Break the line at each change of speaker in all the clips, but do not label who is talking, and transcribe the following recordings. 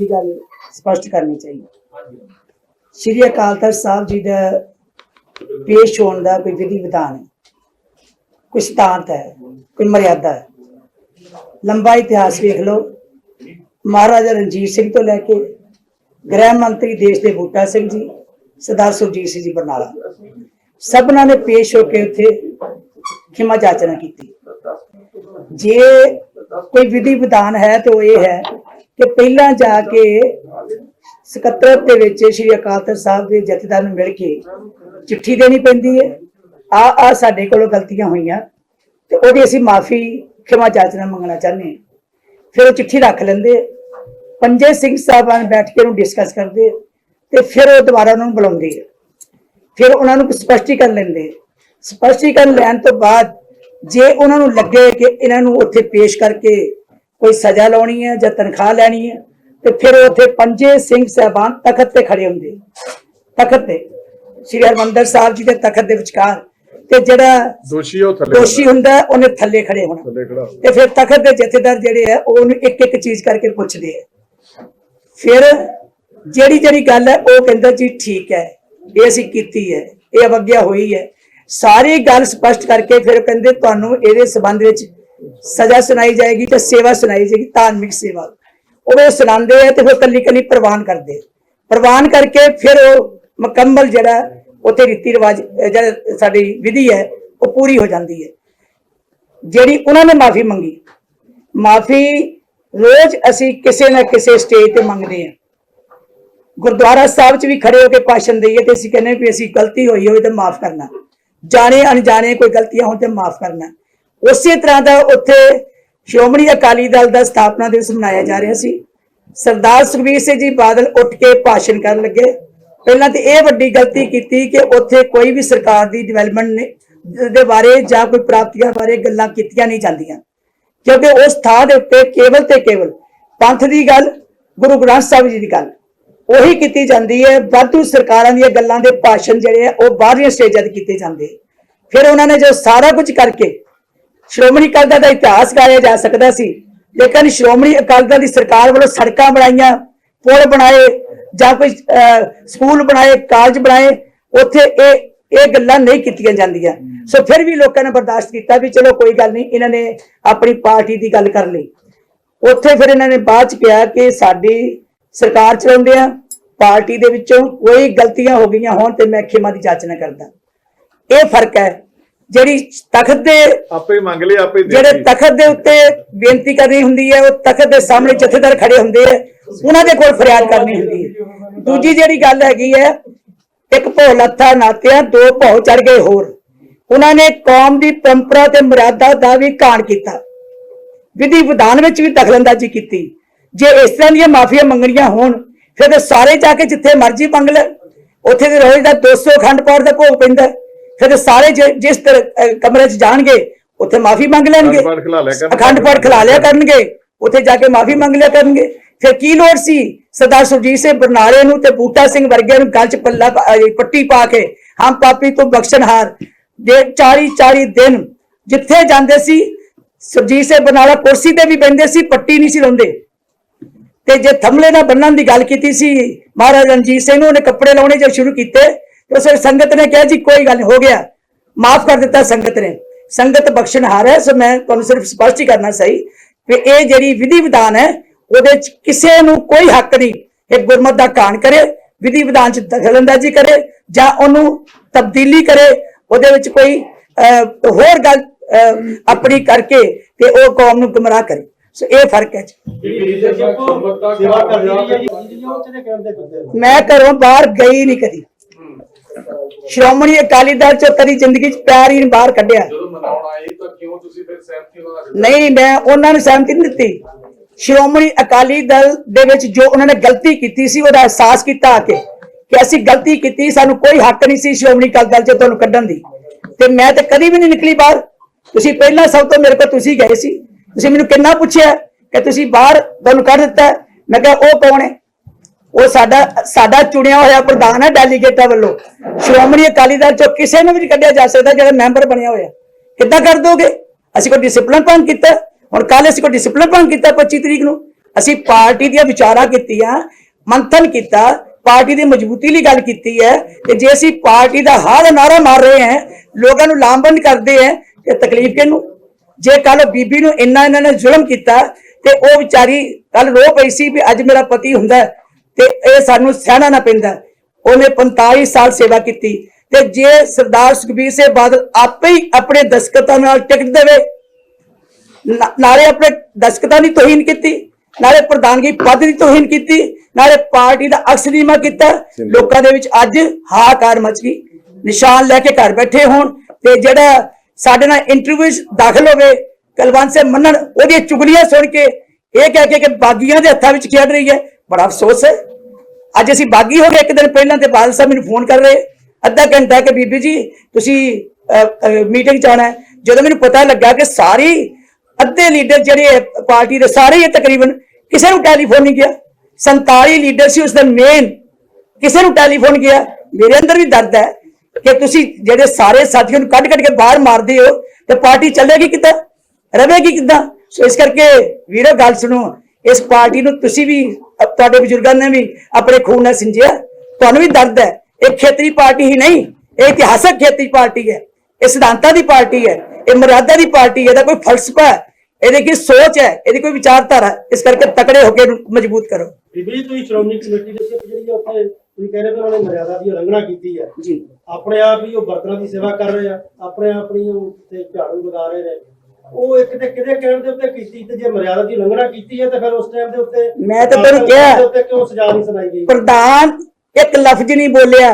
ਦੀ ਗੱਲ ਸਪਸ਼ਟ ਕਰਨੀ ਚਾਹੀਦੀ। ਸ਼੍ਰੀ ਅਕਾਲ ਤਖਤ ਸਾਹਿਬ ਜੀ ਦਾ ਪੇਸ਼ ਹੋਣ ਦਾ ਕੋਈ ਵਿਧੀ ਵਿਧਾਨ ਹੈ, ਕੋਈ ਸਿਧਾਂਤ ਹੈ, ਕੋਈ ਮਰਿਆਦਾ ਹੈ। ਲੰਬਾ ਇਤਿਹਾਸ ਵੇਖ ਲਓ। ਮਹਾਰਾਜਾ ਰਣਜੀਤ ਸਿੰਘ ਤੋਂ ਲੈ ਕੇ ਗ੍ਰਹਿ ਮੰਤਰੀ ਦੇਸ਼ ਦੇ ਬੂਟਾ ਸਿੰਘ ਜੀ, ਸਰਦਾਰ ਸੁਰਜੀਤ ਸਿੰਘ ਜੀ ਬਰਨਾਲਾ। ਸਭਨਾਂ ਨੇ ਪੇਸ਼ ਹੋ ਕੇ ਉੱਥੇ ਖਿਮਾ ਜਾਚਨਾ ਕੀਤੀ। ਜੇ ਕੋਈ ਵਿਧੀ ਵਿਧਾਨ ਹੈ ਤੇ ਉਹ ਇਹ ਹੈ ਕਿ ਪਹਿਲਾਂ ਜਾ ਕੇ ਸਕੱਤਰਤ ਦੇ ਵਿੱਚ ਸ਼੍ਰੀ ਅਕਾਲ ਤਖਤ ਸਾਹਿਬ ਦੇ ਜਥੇਦਾਰ ਨੂੰ ਮਿਲ ਕੇ ਚਿੱਠੀ ਦੇਣੀ ਪੈਂਦੀ ਹੈ। ਆ ਆ ਸਾਡੇ ਕੋਲੋਂ ਗਲਤੀਆਂ ਹੋਈਆਂ ਤੇ ਉਹਦੀ ਅਸੀਂ ਮਾਫੀ, ਖਿਮਾ ਜਾਚਨਾ ਮੰਗਣਾ ਚਾਹੁੰਦੇ ਹਾਂ। ਫਿਰ ਉਹ ਚਿੱਠੀ ਰੱਖ ਲੈਂਦੇ ਪੰਜੇ ਸਿੰਘ ਸਾਹਿਬਾਨ ਬੈਠ ਕੇ ਉਹਨੂੰ ਡਿਸਕਸ ਕਰਦੇ ਆ ਤੇ ਫਿਰ ਉਹ ਦੁਬਾਰਾ ਉਹਨਾਂ ਨੂੰ ਬੁਲਾਉਂਦੇ ਆ। ਫਿਰ ਉਹਨਾਂ ਨੂੰ ਸਪਸ਼ਟੀਕਰਨ ਲੈਂਦੇ ਆ। ਸਪਸ਼ਟੀਕਰਨ ਲੈਣ ਤੋਂ ਬਾਅਦ ਜੇ ਉਹਨਾਂ ਨੂੰ ਲੱਗੇ ਕਿ ਇਹਨਾਂ ਨੂੰ ਉੱਥੇ ਪੇਸ਼ ਕਰਕੇ ਕੋਈ ਸਜ਼ਾ ਲਾਉਣੀ ਹੈ ਜਾਂ ਤਨਖਾਹ ਲੈਣੀ ਹੈ ਤੇ ਫਿਰ ਉੱਥੇ ਪੰਜੇ ਸਿੰਘ ਸਾਹਿਬਾਨ ਤਖਤ ਤੇ ਖੜੇ ਹੁੰਦੇ। ਤਖਤ ਤੇ ਸ੍ਰੀ ਹਰਿਮੰਦਰ ਸਾਹਿਬ ਜੀ ਦੇ ਤਖਤ ਦੇ ਵਿਚਕਾਰ। ਤੇ ਜਿਹੜਾ
ਦੋਸ਼ੀ ਉਹ ਥੱਲੇ
ਦੋਸ਼ੀ ਹੁੰਦਾ ਉਹਨੇ ਥੱਲੇ ਖੜੇ ਹੋਣਾ।
ਥੱਲੇ ਖੜਾ
ਤੇ ਫਿਰ ਤਖਤ ਦੇ ਜਥੇਦਾਰ ਜਿਹੜੇ ਆ ਉਹ ਉਹਨੂੰ ਇੱਕ ਇੱਕ ਚੀਜ਼ ਕਰਕੇ ਪੁੱਛਦੇ ਆ। ਫਿਰ ਜਿਹੜੀ ਜਿਹੜੀ ਗੱਲ ਹੈ ਉਹ ਕਹਿੰਦਾ ਜੀ ਠੀਕ ਹੈ ਇਹ ਅਸੀਂ ਕੀਤੀ ਹੈ ਇਹ ਅਵਗਿਆ ਹੋਈ ਹੈ। ਸਾਰੀ ਗੱਲ ਸਪਸ਼ਟ ਕਰਕੇ ਫਿਰ ਕਹਿੰਦੇ ਤੁਹਾਨੂੰ ਇਹਦੇ ਸਬੰਧ ਵਿੱਚ ਸਜ਼ਾ ਸੁਣਾਈ ਜਾਏਗੀ ਤੇ ਸੇਵਾ ਸੁਣਾਈ ਜਾਏਗੀ, ਧਾਰਮਿਕ ਸੇਵਾ। ਉਹ ਉਹ ਸੁਣਾਉਂਦੇ ਆ ਤੇ ਫਿਰ ਕੱਲੀ ਕੱਲੀ ਪ੍ਰਵਾਨ ਕਰਦੇ ਪ੍ਰਵਾਨ ਕਰਕੇ ਫਿਰ ਉਹ ਮੁਕੰਮਲ ਜਿਹੜਾ ਉੱਥੇ ਰੀਤੀ ਰਿਵਾਜ ਜਿਹੜਾ ਸਾਡੀ ਵਿਧੀ ਹੈ, ਉਹ ਪੂਰੀ ਹੋ ਜਾਂਦੀ ਹੈ। ਜਿਹੜੀ ਉਹਨਾਂ ਨੇ ਮਾਫੀ ਮੰਗੀ, ਮਾਫੀ ਰੋਜ਼ ਅਸੀਂ ਕਿਸੇ ਨਾ ਕਿਸੇ ਸਟੇਜ ਤੇ ਮੰਗਦੇ ਹਾਂ। ਗੁਰਦੁਆਰਾ ਸਾਹਿਬ 'ਚ ਵੀ ਖੜੇ ਹੋ ਕੇ ਭਾਸ਼ਣ ਦਈਏ ਤੇ ਅਸੀਂ ਕਹਿੰਦੇ ਵੀ ਅਸੀਂ ਗਲਤੀ ਹੋਈ ਹੋਵੇ ਤੇ ਮਾਫ ਕਰਨਾ। ਜਾਣੇ ਅਣਜਾਣੇ ਕੋਈ ਗਲਤੀਆਂ ਹੋਣ ਤੇ ਮਾਫ ਕਰਨਾ। ਉਸੇ ਤਰ੍ਹਾਂ ਦਾ ਉੱਥੇ ਸ਼੍ਰੋਮਣੀ ਅਕਾਲੀ ਦਲ ਦਾ ਸਥਾਪਨਾ ਦਿਵਸ ਮਨਾਇਆ ਜਾ ਰਿਹਾ ਸੀ। ਸਰਦਾਰ ਸੁਖਬੀਰ ਸਿੰਘ ਜੀ ਬਾਦਲ ਉੱਠ ਕੇ ਭਾਸ਼ਣ ਕਰਨ ਲੱਗੇ। ਪਹਿਲਾਂ ਤੇ ਇਹ ਵੱਡੀ ਗਲਤੀ ਕੀਤੀ ਕਿ ਉੱਥੇ ਕੋਈ ਵੀ ਸਰਕਾਰ ਦੀ ਡਿਵੈਲਪਮੈਂਟ ਦੇ ਬਾਰੇ ਜਾਂ ਕੋਈ ਪ੍ਰਾਪਤੀਆਂ ਬਾਰੇ ਗੱਲਾਂ ਕੀਤੀਆਂ ਨਹੀਂ ਜਾਂਦੀਆਂ। ਕਿਉਂਕਿ ਉਸ ਥਾਂ ਦੇ ਉੱਤੇ ਕੇਵਲ ਤੇ ਕੇਵਲ ਪੰਥ ਦੀ ਗੱਲ, ਗੁਰੂ ਗ੍ਰੰਥ ਸਾਹਿਬ ਜੀ ਦੀ ਗੱਲ, ਉਹੀ ਕੀਤੀ ਜਾਂਦੀ ਹੈ। ਵਾਧੂ ਸਰਕਾਰਾਂ ਦੀਆਂ ਗੱਲਾਂ ਦੇ ਭਾਸ਼ਣ ਜਿਹੜੇ ਆ, ਉਹ ਬਾਹਰਲੀਆਂ ਸਟੇਜਾਂ ਤੇ ਕੀਤੇ ਜਾਂਦੇ। ਫਿਰ ਉਹਨਾਂ ਨੇ ਜੋ ਸਾਰਾ ਕੁਝ ਕਰਕੇ ਸ਼੍ਰੋਮਣੀ ਅਕਾਲੀ ਦਲ ਦਾ ਇਤਿਹਾਸ ਗਾਇਆ ਜਾ ਸਕਦਾ ਸੀ। ਲੇਕਿਨ ਸ਼੍ਰੋਮਣੀ ਅਕਾਲੀ ਦਲ ਦੀ ਸਰਕਾਰ ਵੱਲੋਂ ਸੜਕਾਂ ਬਣਾਈਆਂ, ਪੁਲ ਬਣਾਏ, ਜਾਂ ਕੋਈ ਸਕੂਲ ਬਣਾਏ, ਕਾਲਜ ਬਣਾਏ, ਉੱਥੇ ਇਹ ਇਹ ਗੱਲਾਂ ਨਹੀਂ ਕੀਤੀਆਂ ਜਾਂਦੀਆਂ। ਸੋ ਫਿਰ ਵੀ ਲੋਕਾਂ ਨੇ ਬਰਦਾਸ਼ਤ ਕੀਤਾ ਵੀ ਚਲੋ ਕੋਈ ਗੱਲ ਨਹੀਂ, ਇਹਨਾਂ ਨੇ ਆਪਣੀ ਪਾਰਟੀ ਦੀ ਗੱਲ ਕਰ ਲਈ। ਉੱਥੇ ਫਿਰ ਇਹਨਾਂ ਨੇ ਬਾਅਦ ਚ ਕਿਹਾ ਕਿ ਸਾਡੀ ਸਰਕਾਰ ਚਲਾਉਂਦੇ ਆ, ਪਾਰਟੀ ਦੇ ਵਿੱਚੋਂ ਕੋਈ ਗਲਤੀਆਂ ਹੋ ਗਈਆਂ ਹੋਣ ਤੇ ਮੈਂ ਖਿਮਾ ਦੀ ਜਾਚਨਾ ਕਰਦਾ। ਇਹ ਫ਼ਰਕ ਹੈ ਜਿਹੜੀ ਤਖਤ ਦੇ
ਆਪੇ ਹੀ ਮੰਗ ਲਈ ਆਪੇ ਦੇ
ਜਿਹੜੇ। ਤਖਤ ਦੇ ਉੱਤੇ ਬੇਨਤੀ ਕਰਨੀ ਹੁੰਦੀ ਹੈ ਉਹ ਤਖਤ ਦੇ ਸਾਹਮਣੇ ਜਥੇਦਾਰ ਖੜੇ ਹੁੰਦੇ ਆ ਉਹਨਾਂ ਦੇ ਕੋਲ ਫਰਿਆਦ ਕਰਨੀ ਹੁੰਦੀ ਹੈ। ਦੂਜੀ ਜਿਹੜੀ ਗੱਲ ਹੈਗੀ ਹੈ ਇੱਕ ਭੋ ਲੱਥਾ ਨਾਤਿਆ ਦੋ ਭੋ ਚੜ ਗਏ ਹੋਰ। ਉਹਨਾਂ ਨੇ ਕੌਮ ਦੀ ਪਰੰਪਰਾ ਤੇ ਮਰਿਆਦਾ ਦਾ ਵੀ ਘਾਣ ਕੀਤਾ। ਵਿਧੀ ਵਿਧਾਨ ਵਿੱਚ ਵੀ ਦਖਲਅੰਦਾਜ਼ੀ ਕੀਤੀ। ਜੇ ਇਸ ਤਰ੍ਹਾਂ ਦੀਆਂ ਮਾਫੀਆਂ ਮੰਗਣੀਆਂ ਹੋਣ ਫਿਰ ਤਾਂ ਸਾਰੇ ਜਾ ਕੇ ਜਿੱਥੇ ਮਰਜ਼ੀ ਮੰਗ ਲੈ। ਉੱਥੇ ਦੇ ਰੋਜ਼ ਦਾ 200 ਖੰਡ ਪਾਠ ਦਾ ਭੋਗ ਪੈਂਦਾ। ਫਿਰ ਸਾਰੇ ਜਿਸ ਕਮਰੇ 'ਚ ਜਾਣਗੇ ਉੱਥੇ ਮਾਫੀ ਮੰਗ ਲੈਣਗੇ।
ਅਖੰਡ ਪਾਠ ਖਿਲਾ ਲਿਆ ਕਰਨਗੇ।
ਉੱਥੇ ਜਾ ਕੇ ਮਾਫੀ ਮੰਗ ਲਿਆ ਕਰਨਗੇ। ਫਿਰ ਕੀ ਲੋੜ ਸੀ? ਸਰਦਾਰ ਸੁਰਜੀਤ ਸਿੰਘ ਬਰਨਾਲੇ ਨੂੰ ਤੇ ਬੂਟਾ ਸਿੰਘ ਵਰਗਿਆਂ ਨੂੰ ਗਲ 'ਚ ਪੱਲਾ ਪੱਟੀ ਪਾ ਕੇ ਹਮ ਪਾਪੀ ਤੋਂ ਬਖਸ਼ਣਹਾਰ ਦੇ 40 40 ਦਿਨ ਜਿੱਥੇ ਜਾਂਦੇ ਸੀ ਸੁਰਜੀਤ ਸਿੰਘ ਬਰਨਾਲਾ ਕੁਰਸੀ ਤੇ ਵੀ ਬੈੰਦੇ ਸੀ ਪੱਟੀ ਨਹੀਂ ਸੀ ਲਾਉਂਦੇ। ਤੇ ਜੇ ਥੰਮਲੇ ਨਾਲ ਬੰਨਣ ਦੀ ਗੱਲ ਕੀਤੀ ਸੀ ਮਹਾਰਾਜ ਰਣਜੀਤ ਸਿੰਘ ਨੂੰ ਉਹਨੇ ਕੱਪੜੇ ਲਾਉਣੇ ਜਦ ਸ਼ੁਰੂ ਕੀਤੇ ਉਸ ਵੇਲੇ ਸੰਗਤ ਨੇ ਕਿਹਾ ਜੀ ਕੋਈ ਗੱਲ ਨਹੀਂ ਹੋ ਗਿਆ। ਮਾਫ ਕਰ ਦਿੱਤਾ ਸੰਗਤ ਨੇ। ਸੰਗਤ ਬਖਸ਼ਣਹਾਰ ਹੈ ਸੋ ਮੈਂ ਤੁਹਾਨੂੰ ਸਿਰਫ ਸਪਸ਼ਟ ਹੀ ਕਰਨਾ ਸਹੀ ਕਿ ਇਹ ਜਿਹੜੀ ਵਿਧੀ ਵਿਧਾਨ ਹੈ ਉਹਦੇ ਚ ਕਿਸੇ ਨੂੰ ਕੋਈ ਹੱਕ ਨਹੀਂ। ਇਹ ਗੁਰਮਤ ਦਾ ਕਾਣ ਕਰੇ ਵਿਧੀ ਵਿਧਾਨ ਚ ਦਖਲਅੰਦਾਜ਼ੀ ਕਰੇ ਜਾਂ ਉਹਨੂੰ ਤਬਦੀਲੀ ਕਰੇ ਉਹਦੇ ਵਿੱਚ ਕੋਈ ਅਹ, ਹੋਰ ਗੱਲ ਅਹ, ਆਪਣੀ ਕਰਕੇ ਤੇ ਉਹ ਕੌਮ ਨੂੰ ਗੁੰਮਰਾਹ ਕਰੇ। ਸੋ ਇਹ ਫ਼ਰਕ ਹੈ ਮੈਂ ਘਰੋਂ ਬਾਹਰ ਗਈ ਨਹੀਂ ਕਦੀ। ਸ਼੍ਰੋਮਣੀ ਅਕਾਲੀ ਦਲ ਚੋਂ ਕਦੀ ਜ਼ਿੰਦਗੀ 'ਚ ਪੈਰ ਹੀ ਬਾਹਰ ਕੱਢਿਆ।
ਜਦੋਂ ਮਨਾਉਣ ਆਏ ਤਾਂ ਕਿਉਂ ਤੁਸੀਂ ਫਿਰ ਸਹਿਮਤੀ ਉਹਨਾਂ ਨਾਲ
ਨਹੀਂ ਮੈਂ ਉਹਨਾਂ ਨੂੰ ਸਹਿਮਤੀ ਨਹੀਂ ਦਿੱਤੀ। ਸ਼੍ਰੋਮਣੀ ਅਕਾਲੀ ਦਲ ਦੇ ਵਿੱਚ ਜੋ ਉਹਨਾਂ ਨੇ ਗਲਤੀ ਕੀਤੀ ਸੀ ਉਹਦਾ ਅਹਿਸਾਸ ਕੀਤਾ ਆ ਕੇ ਕਿ ਅਸੀਂ ਗਲਤੀ ਕੀਤੀ ਸਾਨੂੰ ਕੋਈ ਹੱਕ ਨਹੀਂ ਸੀ ਸ਼੍ਰੋਮਣੀ ਅਕਾਲੀ ਦਲ 'ਚੋਂ ਤੁਹਾਨੂੰ ਕੱਢਣ ਦੀ। ਤੇ ਮੈਂ ਤੇ ਕਦੀ ਵੀ ਨਹੀਂ ਨਿਕਲੀ ਬਾਹਰ। ਤੁਸੀਂ ਪਹਿਲਾਂ ਸਭ ਤੋਂ ਮੇਰੇ ਕੋਲ ਤੁਸੀਂ ਗਏ ਸੀ। ਤੁਸੀਂ ਮੈਨੂੰ ਕਿੰਨਾ ਪੁੱਛਿਆ ਕਿ ਤੁਸੀਂ ਬਾਹਰ ਤੁਹਾਨੂੰ ਕੱਢ ਦਿੱਤਾ? ਮੈਂ ਕਿਹਾ ਉਹ ਕੌਣ ਹੈ? ਉਹ ਸਾਡਾ ਸਾਡਾ ਚੁਣਿਆ ਹੋਇਆ ਪ੍ਰਧਾਨ ਹੈ ਡੈਲੀਗੇਟਾਂ ਵੱਲੋਂ। ਸ਼੍ਰੋਮਣੀ ਅਕਾਲੀ ਦਲ ਚੋਂ ਕਿਸੇ ਨੂੰ ਵੀ ਨਹੀਂ ਕੱਢਿਆ ਜਾ ਸਕਦਾ ਜਿਹੜਾ ਮੈਂਬਰ ਬਣਿਆ ਹੋਇਆ। ਕਿੱਦਾਂ ਕਰ ਦੋਗੇ? ਅਸੀਂ ਕੋਈ ਡਿਸਪਲਿਨ ਭੰਗ ਕੀਤਾ। ਹੁਣ ਕੱਲ ਅਸੀਂ ਕੋਈ ਡਿਸਪਲਿਨ ਭੰਗ ਕੀਤਾ 25 ਤਰੀਕ ਨੂੰ। ਅਸੀਂ ਪਾਰਟੀ ਦੀਆਂ ਵਿਚਾਰਾਂ ਕੀਤੀਆਂ, ਮੰਥਨ ਕੀਤਾ, ਪਾਰਟੀ ਦੀ ਮਜ਼ਬੂਤੀ ਲਈ ਗੱਲ ਕੀਤੀ ਹੈ ਕਿ ਜੇ ਅਸੀਂ ਪਾਰਟੀ ਦਾ ਹਰ ਨਾਰਾ ਮਾਰ ਰਹੇ ਹਾਂ, ਲੋਕਾਂ ਨੂੰ ਲਾਮਬੰਦ ਕਰਦੇ ਹਾਂ, ਤੇ ਤਕਲੀਫ ਕਿਹਨੂੰ? ਜੇ ਕੱਲ ਬੀਬੀ ਨੂੰ ਇੰਨਾ ਇਹਨਾਂ ਨੇ ਜ਼ੁਲਮ ਕੀਤਾ, ਤੇ ਉਹ ਵਿਚਾਰੀ ਕੱਲ ਰੋ ਪਈ ਸੀ ਵੀ ਅੱਜ ਮੇਰਾ ਪਤੀ ਹੁੰਦਾ ਤੇ ਇਹ ਸਾਨੂੰ ਸਹਿਣਾ ਨਾ ਪੈਂਦਾ। ਉਹਨੇ 45 ਸਾਲ ਸੇਵਾ ਕੀਤੀ ਤੇ ਜੇ ਸਰਦਾਰ ਸੁਖਬੀਰ ਸਿੰਘ ਬਾਦਲ ਆਪੇ ਹੀ ਆਪਣੇ ਦਸਕਤਾਂ ਨਾਲ ਟਿਕਟ ਦੇਵੇ ਨਾਲੇ ਆਪਣੇ ਦਸਕਤਾਂ ਦੀ ਤੋਹੀਨ ਕੀਤੀ, ਨਾਲੇ ਪ੍ਰਧਾਨਗੀ ਪਦ ਦੀ ਤੋਹੀਨ ਕੀਤੀ, ਨਾਲੇ ਪਾਰਟੀ ਦਾ ਅਕਸਰੀਮਾ ਕੀਤਾ, ਲੋਕਾਂ ਦੇ ਵਿੱਚ ਅੱਜ ਹਾਕਾਰ ਮਚ ਗਈ। ਨਿਸ਼ਾਨ ਲੈ ਕੇ ਘਰ ਬੈਠੇ ਹੋਣ ਤੇ ਜਿਹੜਾ ਸਾਡੇ ਨਾਲ ਇੰਟਰਵਿਊ ਦਾਖਲ ਹੋਵੇ, ਕਲਵੰਤ ਸਿੰਘ ਮੰਨਣ ਉਹਦੀਆਂ ਚੁਗਲੀਆਂ ਸੁਣ ਕੇ ਇਹ ਕਹਿ ਕੇ ਕਿ ਬਾਗੀਆਂ ਦੇ ਹੱਥਾਂ ਵਿੱਚ ਖੇਡ ਰਹੀ ਹੈ ਬੜਾ ਅਫਸੋਸ ਹੈ। ਅੱਜ ਅਸੀਂ ਬਾਗੀ ਹੋ ਗਏ, ਇੱਕ ਦਿਨ ਪਹਿਲਾਂ ਤੇ ਬਾਦਲ ਸਾਹਿਬ ਮੈਨੂੰ ਫੋਨ ਕਰ ਰਹੇ। ਅੱਧਾ ਘੰਟਾ ਕਿ ਬੀਬੀ ਜੀ, ਤੁਸੀਂ ਮੀਟਿੰਗ 'ਚ ਹੈ। ਜਦੋਂ ਮੈਨੂੰ ਪਤਾ ਲੱਗਾ ਕਿ ਸਾਰੀ ਅੱਧੇ ਲੀਡਰ ਜਿਹੜੇ ਹੈ ਪਾਰਟੀ ਦੇ ਸਾਰੇ ਹੀ ਤਕਰੀਬਨ ਕਿਸੇ ਨੂੰ ਟੈਲੀਫੋਨ ਨਹੀਂ ਗਿਆ। 47 ਲੀਡਰ ਸੀ ਉਸ ਦਿਨ ਮੇਨ ਕਿਸੇ ਨੂੰ ਟੈਲੀਫੋਨ ਗਿਆ। ਮੇਰੇ ਅੰਦਰ ਵੀ ਦਰਦ ਹੈ ਕਿ ਤੁਸੀਂ ਜਿਹੜੇ ਸਾਰੇ ਸਾਥੀਆਂ ਨੂੰ ਕੱਢ ਕੱਢ ਕੇ ਬਾਹਰ ਮਾਰਦੇ ਹੋ, ਤੇ ਪਾਰਟੀ ਚੱਲੇਗੀ ਕਿੱਦਾਂ? ਰਵੇਗੀ ਕਿੱਦਾਂ? ਸੋ ਇਸ ਕਰਕੇ ਵੀਰੋ, ਗੱਲ ਸੁਣੋ। ਇਸ ਪਾਰਟੀ ਨੂੰ ਤੁਸੀਂ ਵੀ ਤੁਹਾਡੇ ਬਜ਼ੁਰਗਾਂ ਨੇ ਵੀ ਆਪਣੇ ਖੂਨ ਨਾਲ ਸਿੰਜਿਆ। ਤੁਹਾਨੂੰ ਵੀ ਦਰਦ ਹੈ। ਇਹ ਖੇਤਰੀ ਪਾਰਟੀ ਹੀ ਨਹੀਂ ਇਹ ਇਤਿਹਾਸਕ ਖੇਤਰੀ ਪਾਰਟੀ ਹੈ। ਇਹ ਸਿਧਾਂਤਾਂ ਦੀ ਪਾਰਟੀ ਹੈ। ਇਹ ਮਰਿਆਦਾ ਦੀ ਪਾਰਟੀ ਹੈ। ਇਹਦਾ ਕੋਈ ਫਲਸਫਾ ਹੈ। ਇਹਦੀ ਕੀ ਸੋਚ ਹੈ। ਇਹਦੀ ਕੋਈ ਵਿਚਾਰਧਾਰਾ ਹੈ। ਇਸ ਕਰਕੇ ਤਕੜੇ ਹੋ ਕੇ ਮਜ਼ਬੂਤ ਕਰੋ।
ਬੀਬੀ ਜੀ ਤੁਸੀਂ ਸ਼੍ਰੋਮਣੀ ਕਮੇਟੀ ਦੇ ਉੱਤੇ ਜਿਹੜੀ ਉੱਥੇ ਤੁਸੀਂ ਕਹਿ ਰਹੇ ਹੋ ਕਿ ਉਹਨਾਂ ਨੇ ਮਰਿਆਦਾ ਦੀ ਉਲੰਘਣਾ ਕੀਤੀ ਹੈ।
ਜੀ।
ਆਪਣੇ ਆਪ ਹੀ ਉਹ ਬਰਤਨਾਂ ਦੀ ਸੇਵਾ ਕਰ ਰਹੇ ਆ। ਆਪਣੇ ਆਪ ਹੀ ਉਹ ਤੇ ਝਾੜੂ ਲਗਾ ਰਹੇ ਨੇ। ਉਹ ਇੱਕ ਤੇ ਕਿਹਦੇ ਕਹਿਣ ਦੇ ਉੱਤੇ ਕੀਤੀ ਤੇ ਜੇ ਮਰਿਆਦਾ ਦੀ ਉਲੰਘਣਾ ਕੀਤੀ ਹੈ ਤਾਂ ਫਿਰ ਉਸ ਟਾਈਮ ਦੇ ਉੱਤੇ
ਮੈਂ ਤਾਂ ਤੈਨੂੰ ਕਿਹਾ।
ਦੇ ਉੱਤੇ ਕਿਉਂ ਸਜ਼ਾ ਨਹੀਂ ਸੁਣਾਈ ਗਈ?
ਪ੍ਰਧਾਨ ਇੱਕ ਲਫ਼ਜ਼ ਨਹੀਂ ਬੋਲਿਆ।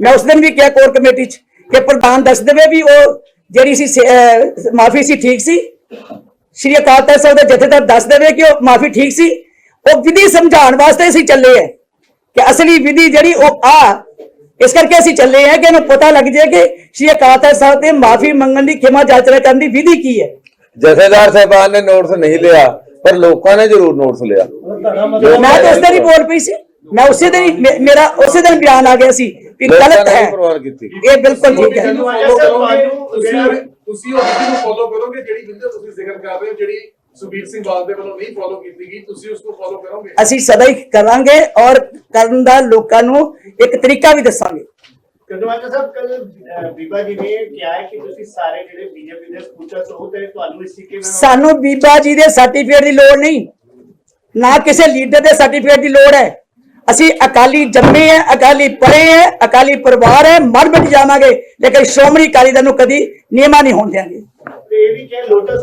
ਮੈਂ ਉਸ ਦਿਨ ਵੀ ਕਿਹਾ ਕੋਰ ਕਮੇਟੀ 'ਚ ਕਿ ਪ੍ਰਧਾਨ ਦੱਸ ਦੇਵੇ ਵੀ ਉਹ ਜਿਹੜੀ ਸੀ ਮਾਫੀ ਸੀ ਠੀਕ ਸੀ। ਸ਼੍ਰੀ ਅਕਾਲ ਤਖਤ ਸਾਹਿਬ ਦੇ ਜਥੇਦਾਰ ਦੱਸ ਦੇਵੇ ਕਿ ਉਹ ਮਾਫੀ ਠੀਕ ਸੀ। ਉਹ ਵਿਧੀ ਸਮਝਾਉਣ ਵਾਸਤੇ ਅਸੀਂ ਚੱਲੇ ਹੈ ਕਿ ਅਸਲੀ ਵਿਧੀ ਜਿਹੜੀ ਉਹ ਆ ਇਸ ਕਰਕੇ ਅਸੀਂ ਚੱਲੇ ਹਾਂ ਕਿ ਇਹਨੂੰ ਪਤਾ ਲੱਗ ਜਾਏ ਕਿ ਸ਼੍ਰੀ ਅਕਾਲ ਤਖਤ ਸਾਹਿਬ ਤੇ ਮਾਫੀ ਮੰਗਣ ਦੀ ਖਿਮਾ ਜਾਚਨਾ ਕਰਨ ਦੀ ਵਿਧੀ ਕੀ ਹੈ।
ਜਥੇਦਾਰ ਸਾਹਿਬਾਨ ਨੇ ਨੋਟਿਸ ਨਹੀਂ ਲਿਆ ਪਰ ਲੋਕਾਂ ਨੇ ਜ਼ਰੂਰ ਨੋਟਿਸ ਲਿਆ।
ਮੈਂ ਤਾਂ ਉਸ ਦਿਨ ਹੀ ਬੋਲ ਪਈ ਸੀ। ਮੈਂ ਉਸੇ ਦਿਨ ਹੀ ਮੇਰਾ ਉਸੇ ਦਿਨ ਬਿਆਨ ਆ ਗਿਆ ਸੀ
ਲੋਕਾਂ
ਗਲਤ ਹੈ
ਨਹੀਂ ਪ੍ਰਵਾਨ ਕੀਤੀ।
ਇਹ ਬਿਲਕੁਲ ਠੀਕ ਹੈ।
ਨੂੰ follow ਕਰੋਗੇ ਤੁਸੀਂ ਤੁਸੀਂ ਉਹ ਵਿਧੀ ਨੂੰ ਫੋਲੋ ਕਰੋਗੇ ਜਿਹੜੀ ਵਿਧੀ ਦਾ ਤੁਸੀਂ ਜ਼ਿਕਰ ਕਰ ਰਹੇ ਹੋ ਜਿਹੜੀ ਸੁਬੀਰ ਸਿੰਘ ਬਾਦਲ ਦੇ ਵੱਲੋਂ ਨਹੀਂ ਫੋਲੋ ਕੀਤੀ ਗਈ ਤੁਸੀਂ ਉਸ ਨੂੰ ਫੋਲੋ ਕਰੋਗੇ?
ਅਸੀਂ ਸਦਾ ਹੀ ਕਰਾਂਗੇ ਔਰ ਕਰਨ ਦਾ ਲੋਕਾਂ ਨੂੰ ਇੱਕ ਤਰੀਕਾ ਵੀ ਦੱਸਾਂਗੇ।
ਕਦਮਾਜਾ ਸਾਹਿਬ ਕੱਲ ਬੀਬਾ ਜੀ ਨੇ ਕਿਹਾ ਹੈ ਕਿ ਤੁਸੀਂ ਸਾਰੇ ਜਿਹੜੇ ਬੀਜੇਪੀ ਦੇ ਸਪੂਚਰ ਹੋ ਤੇ ਤੁਹਾਨੂੰ ਇਸ ਤਰੀਕੇ ਨਾਲ
ਸਾਨੂੰ ਬੀਬਾ ਜੀ ਦੇ ਸਰਟੀਫਿਕੇਟ ਦੀ ਲੋੜ ਨਹੀਂ। ਨਾ ਕਿਸੇ ਲੀਡਰ ਦੇ ਸਰਟੀਫਿਕੇਟ ਦੀ ਲੋੜ ਹੈ। ਅਸੀਂ ਅਕਾਲੀ ਜੰਮੇ ਹੈ ਅਕਾਲੀ ਪੜੇ ਹੈ ਅਕਾਲੀ ਪਰਿਵਾਰ ਹੈ ਮਰ ਮਿਟ ਜਾਵਾਂਗੇ। ਲੇਕਿਨ ਸ਼੍ਰੋਮਣੀ ਅਕਾਲੀ ਦਲ ਨੂੰ ਕਦੀ ਨਿਯਮਾ ਨਹੀਂ ਹੋਣ ਦਿਆਂਗੇ।
ਤੇ ਇਹ ਵੀ ਕਿਹਾ ਲੋਟਸ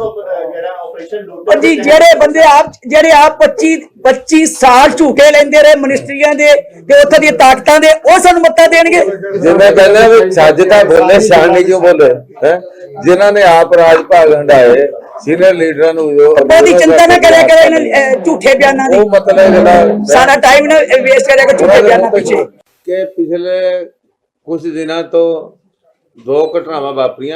ਜਿਹੜਾ
ਉਹ ਜੀ ਜਿਹੜੇ ਬੰਦੇ ਆਪ ਜਿਹੜੇ ਆਪ 25 25 ਸਾਲ ਝੂਠੇ ਲੈਂਦੇ ਰਹੇ ਮਿਨਿਸਟਰੀਆਂ ਦੇ ਤੇ ਉੱਥੋਂ ਦੀਆਂ ਤਾਕਤਾਂ ਦੇ ਉਹ ਸਾਨੂੰ ਮੱਤਾ ਦੇਣਗੇ।
ਜਿਵੇਂ ਕਹਿੰਦੇ ਆ ਵੀ ਛੱਜ ਤਾਂ ਬੋਲੇ ਸ਼ਾਨੀ ਕਿਉਂ ਬੋਲੇ ਹੈ? ਜਿਨ੍ਹਾਂ ਨੇ ਆਪ ਰਾਜ ਭਾਗ ਹੰਡਾਏ ਸੀਨੀਅਰ ਲੀਡਰਾਂ ਨੂੰ ਜੋ
ਉਹਦੀ ਚਿੰਤਾ ਨਾ ਕਰਿਆ ਕਰੋ ਇਹਨਾਂ ਝੂਠੇ ਬਿਆਨਾਂ ਦੀ।
ਉਹ ਮਤਲਬ ਜਿਹੜਾ
ਸਾਰਾ ਟਾਈਮ ਨਾ ਵੇਸਟ ਕਰਿਆ ਕਰੋ ਝੂਠੇ ਬਿਆਨਾਂ ਪਿੱਛੇ।
ਕਿ ਪਿਛਲੇ ਕੁਝ ਦਿਨਾਂ ਤੋਂ ਦੋ ਘਟਨਾਵਾਂ ਵਾਪਰੀਆਂ।